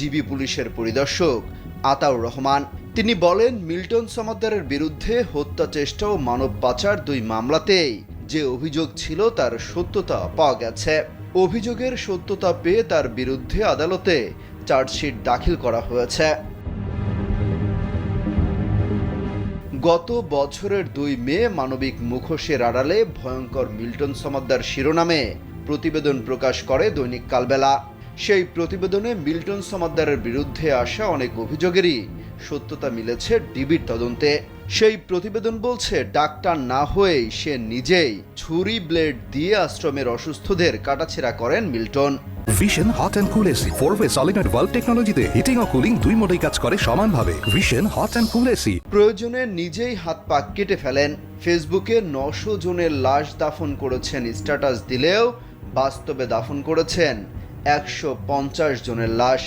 GB পুলিশের পরিদর্শক আতাউর রহমান। তিনি বলেন, মিল্টন সমাদ্দারের বিরুদ্ধে হত্যা চেষ্টা ও মানব পাচার দুই মামলাতেই যে অভিযোগ ছিল তার সত্যতা পাওয়া গেছে। অভিযোগের সত্যতা পেয়ে তার বিরুদ্ধে আদালতে চার্জশিট দাখিল করা হয়েছে। গত বছরের দুই মে মানবিক মুখোশের আড়ালে ভয়ঙ্কর মিল্টন সমাদ্দার শিরোনামে প্রতিবেদন প্রকাশ করে দৈনিক কালবেলা। সেই প্রতিবেদনে মিল্টন সমাদ্দারের বিরুদ্ধে আসা অনেক অভিযোগেরই সত্যতা মিলেছে ডিবির তদন্তে। সেই প্রতিবেদন বলছে ডাক্তার না হয়েই সে নিজেই ছুরি ব্লেড দিয়ে আশ্রমের অসুস্থদের কাটাছেঁড়া করেন Milton. Vision hot and cool AC four way solenoid valve টেকনোলজিতে হিটিং ও কুলিং দুই মোডেই কাজ করে সমানভাবে। Vision hot and cool AC প্রয়োজনে নিজেই হাত পা কেটে ফেলেন। ফেসবুকে নশো জনের লাশ দাফন করেছেন স্ট্যাটাস দিলেও বাস্তবে দাফন করেছেন। একশো পঞ্চাশ জনের লাশ